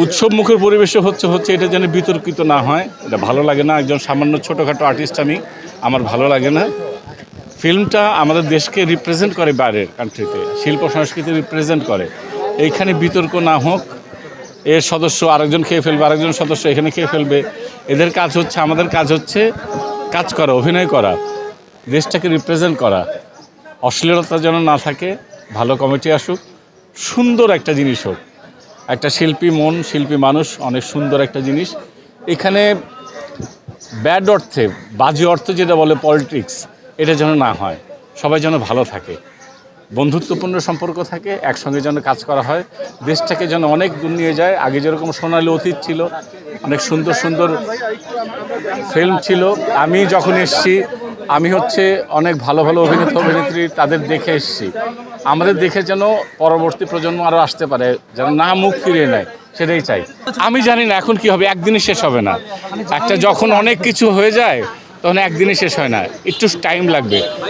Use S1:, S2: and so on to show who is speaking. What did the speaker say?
S1: উৎসব মুখের পরিবেশে হচ্ছে হচ্ছে এটা যেন বিতর্কিত না হয়। এটা ভালো লাগে না, একজন সামান্য ছোটোখাটো আর্টিস্ট আমি, আমার ভালো লাগে না। ফিল্মটা আমাদের দেশকে রিপ্রেজেন্ট করে বাইরের কান্ট্রিতে শিল্প সংস্কৃতি রিপ্রেজেন্ট করে। এইখানে বিতর্ক না হোক এর সদস্য আরেকজন খেয়ে ফেলবে, আরেকজন সদস্য এখানে খেয়ে ফেলবে। এদের কাজ হচ্ছে, আমাদের কাজ হচ্ছে কাজ করা, অভিনয় করা, দেশটাকে রিপ্রেজেন্ট করা। অশ্লীলতা যেন না থাকে, ভালো কমিটি আসুক, সুন্দর একটা জিনিস হোক। একটা শিল্পী মন, শিল্পী মানুষ, অনেক সুন্দর একটা জিনিস। এখানে ব্যাড অর্থে, বাজে অর্থে যেটা বলে পলিটিক্স, এটা যেন না হয়। সবাই যেন ভালো থাকে। বন্ধুত্বপূর্ণ সম্পর্ক থাকে, একসঙ্গে যেন কাজ করা হয়। দেশটাকে যেন অনেক দূর নিয়ে যায়। আগে যেরকম সোনালি অতীত ছিল, অনেক সুন্দর সুন্দর ফিল্ম ছিল। আমি যখন এসছি আমি হচ্ছে অনেক ভালো ভালো অভিনেতা অভিনেত্রী তাদের দেখে এসছি। আমাদের দেখে যেন পরবর্তী প্রজন্ম আরও আসতে পারে, যেন না মুখ ফিরিয়ে নেয়, সেটাই চাই। আমি জানি না এখন কি হবে, একদিনই শেষ হবে না। একটা যখন অনেক কিছু হয়ে যায়, তখন একদিনই শেষ হয় না। একটু টাইম লাগবে।